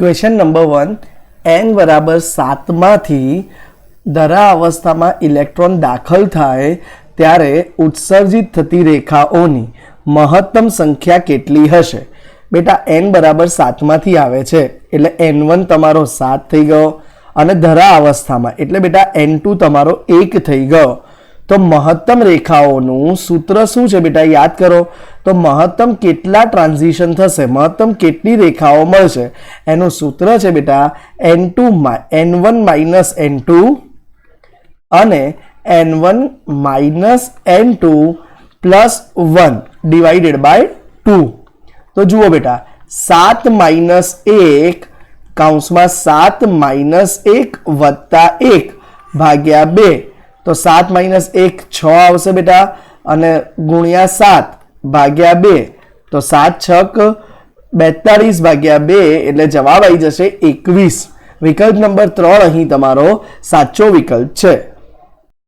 Question number one N બરાબર સાતમાંથી ધરા અવસ્થામાં ઇલેક્ટ્રોન દાખલ થાય ત્યારે ઉત્સર્જિત થતી રેખાઓની મહત્તમ સંખ્યા કેટલી હશે? બેટા એન બરાબર સાતમાંથી આવે છે, એટલે એન વન તમારો સાત થઈ ગયો અને ધરા અવસ્થામાં, એટલે બેટા એન ટુ તમારો એક થઈ ગયો. તો મહત્તમ રેખાઓનું સૂત્ર શું છે બેટા? યાદ કરો. તો મહત્તમ કેટલા ટ્રાન્ઝિશન થશે? મહત્તમ કેટલી રેખાઓ મળશે? એનું સૂત્ર છે બેટા N two N one minus N two અને N one minus N two plus one divided by two તો જુઓ બેટા, સાત માઇનસ એક કાઉન્સમાં સાત માઇનસ એક વત્તા એક ભાગ્યા બે. તો સાત માઇનસ એક છ આવશે બેટા. અને ગુણ્યા સાત ભાગ્યા બે, તો સાત છક બેતાળીસ ભાગ્યા બે એટલે જવાબ આવી જશે એકવીસ. વિકલ્પ નંબર ત્રણ અહીં તમારો સાચો વિકલ્પ છે.